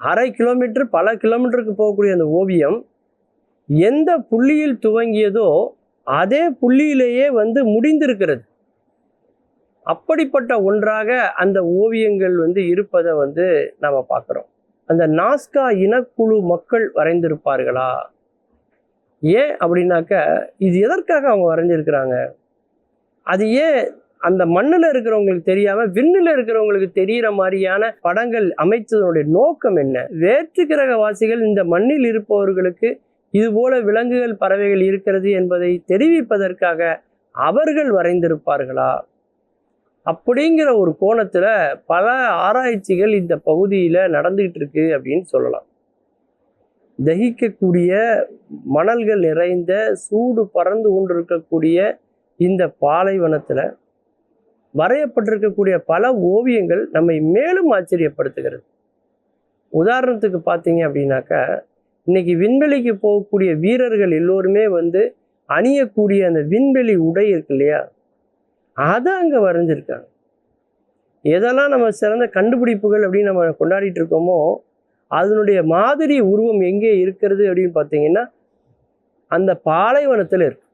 அரை கிலோமீட்டர் பல கிலோமீட்டருக்கு போகக்கூடிய அந்த ஓவியம் எந்த புள்ளியில் துவங்கியதோ அதே புள்ளியிலேயே வந்து முடிந்திருக்கிறது. அப்படிப்பட்ட ஒன்றாக அந்த ஓவியங்கள் வந்து இருப்பதை வந்து நாம் பார்க்குறோம். அந்த நாஸ்கா இனக்குழு மக்கள் வரைந்திருப்பார்களா? ஏன் அப்படின்னாக்க இது எதற்காக அவங்க வரைஞ்சிருக்கிறாங்க அது ஏன் அந்த மண்ணில் இருக்கிறவங்களுக்கு தெரியாம விண்ணில் இருக்கிறவங்களுக்கு தெரிகிற மாதிரியான படங்கள் அமைத்ததனுடைய நோக்கம் என்ன? வேற்று கிரகவாசிகள் இந்த மண்ணில் இருப்பவர்களுக்கு இதுபோல விலங்குகள் பறவைகள் இருக்கிறது என்பதை தெரிவிப்பதற்காக அவர்கள் வரைந்திருப்பார்களா? அப்படிங்கிற ஒரு கோணத்துல பல ஆராய்ச்சிகள் இந்த பகுதியில நடந்துகிட்டு இருக்கு அப்படின்னு சொல்லலாம். தகிக்கக்கூடிய மணல்கள் நிறைந்த சூடு பறந்து கொண்டிருக்கக்கூடிய இந்த பாலைவனத்துல வரையப்பட்டிருக்கக்கூடிய பல ஓவியங்கள் நம்மை மேலும் ஆச்சரியப்படுத்துகிறது. உதாரணத்துக்கு பார்த்தீங்க அப்படின்னாக்கா இன்னைக்கு விண்வெளிக்கு போகக்கூடிய வீரர்கள் எல்லோருமே வந்து அணியக்கூடிய அந்த விண்வெளி உடை இருக்கு இல்லையா? அதை அங்கே வரைஞ்சிருக்காங்க. எதெல்லாம் நம்ம சிறந்த கண்டுபிடிப்புகள் அப்படின்னு நம்ம கொண்டாடிட்டு இருக்கோமோ அதனுடைய மாதிரி உருவம் எங்கே இருக்கிறது அப்படின்னு பார்த்தீங்கன்னா அந்த பாலைவனத்தில் இருக்கு.